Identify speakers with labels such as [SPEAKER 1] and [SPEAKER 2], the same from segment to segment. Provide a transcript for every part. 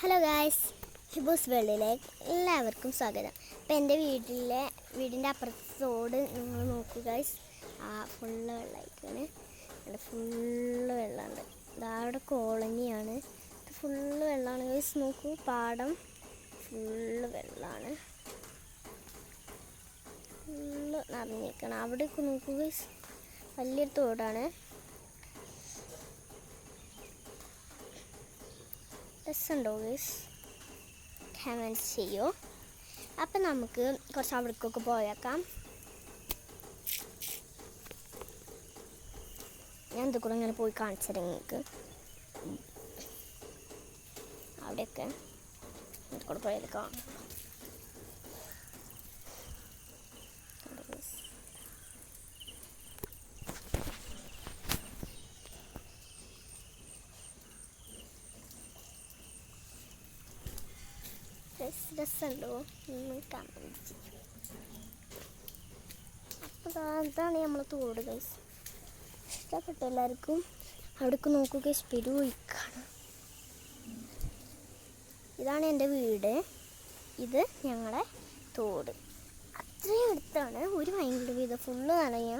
[SPEAKER 1] Hello guys ഹിബോസ് വേൾഡിലേക്ക് എല്ലാവർക്കും സ്വാഗതം. ഇപ്പം എന്റെ വീട്ടിലെ വീടിന്റെ അപ്പുറത്തെ തോട് നിങ്ങൾ നോക്കൂ ഗായ്സ് ആ ഫുള്ള് വെള്ളമായിക്കാണ് അവിടെ ഫുള്ള് വെള്ളമുണ്ട്. അവിടെ കോളനിയാണ് ഫുള്ള് വെള്ളമാണ് ഗൈസ് നോക്കൂ പാടം ഫുള്ള് വെള്ളമാണ്. ഫുള്ള് നിറഞ്ഞിരിക്കണം. അവിടെയൊക്കെ നോക്കൂ ഗൈസ് വലിയൊരു തോടാണ്. രസമുണ്ടോ ഗേസ് കമന്റ് ചെയ്യൂ അപ്പം നമുക്ക് കുറച്ച് അവിടേക്കൊക്കെ പോയേക്കാം. ഞാൻ ഇത് കൂടെ ഇങ്ങനെ പോയി കാണിച്ചു നിങ്ങൾക്ക്. അവിടെയൊക്കെ. കൂടെ പോയത് കണ്ടോ Guys, രസമുണ്ടോ ഒന്ന് അതാണ് നമ്മൾ തോട് ഗൈസ് ഇഷ്ടപ്പെട്ടു എല്ലാവർക്കും. അവിടേക്ക് നോക്കുക സ്പീഡ് പെരുവഴിക്കാണ് ഇതാണ് എന്റെ വീട്. ഇത് ഞങ്ങളെ തോട്. അത്രയും അടുത്താണ്. ഒരു ഭയങ്കര വീട് ഫുള്ള് നനഞ്ഞ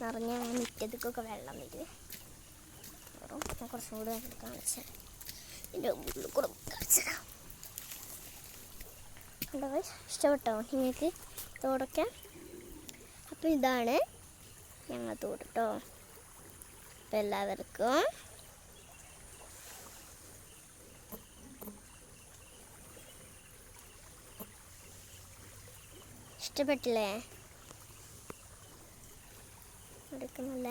[SPEAKER 1] നിറഞ്ഞ അങ്ങനെ മുറ്റത്തേക്കൊക്കെ വെള്ളം വരും. കുറച്ചും കൂടെ കാണിച്ചു എന്റെ ഉള്ളിൽ കൂടെ കാണിച്ചു തരാം ഇഷ്ടപ്പെട്ടോ? നിങ്ങൾക്ക് തോടൊക്കെ? അപ്പോൾ ഇതാണ് ഞങ്ങൾ തോട് കേട്ടോ എല്ലാവർക്കും ഇഷ്ടപ്പെട്ടില്ലേ? അടക്കുന്നില്ല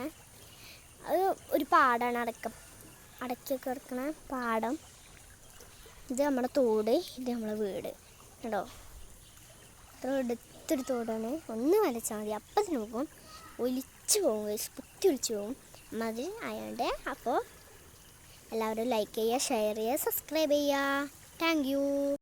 [SPEAKER 1] അത് ഒരു പാടാണ് അടക്കം അടക്കൊക്കെ കിടക്കണ പാടം. ഇത് നമ്മുടെ തോട് ഇത് നമ്മുടെ വീട്. കേട്ടോ അത്ര എടുത്തൊരു തോടാണ്. ഒന്ന് വരച്ചാൽ മതി. അപ്പം തന്നെ പോകും ഒലിച്ചു പോകും. കുത്തി ഒലിച്ചു പോകും. മതി ആയതുകൊണ്ട് അപ്പോൾ എല്ലാവരും ലൈക്ക് ചെയ്യുക ഷെയർ ചെയ്യുക സബ്സ്ക്രൈബ് ചെയ്യുക. താങ്ക്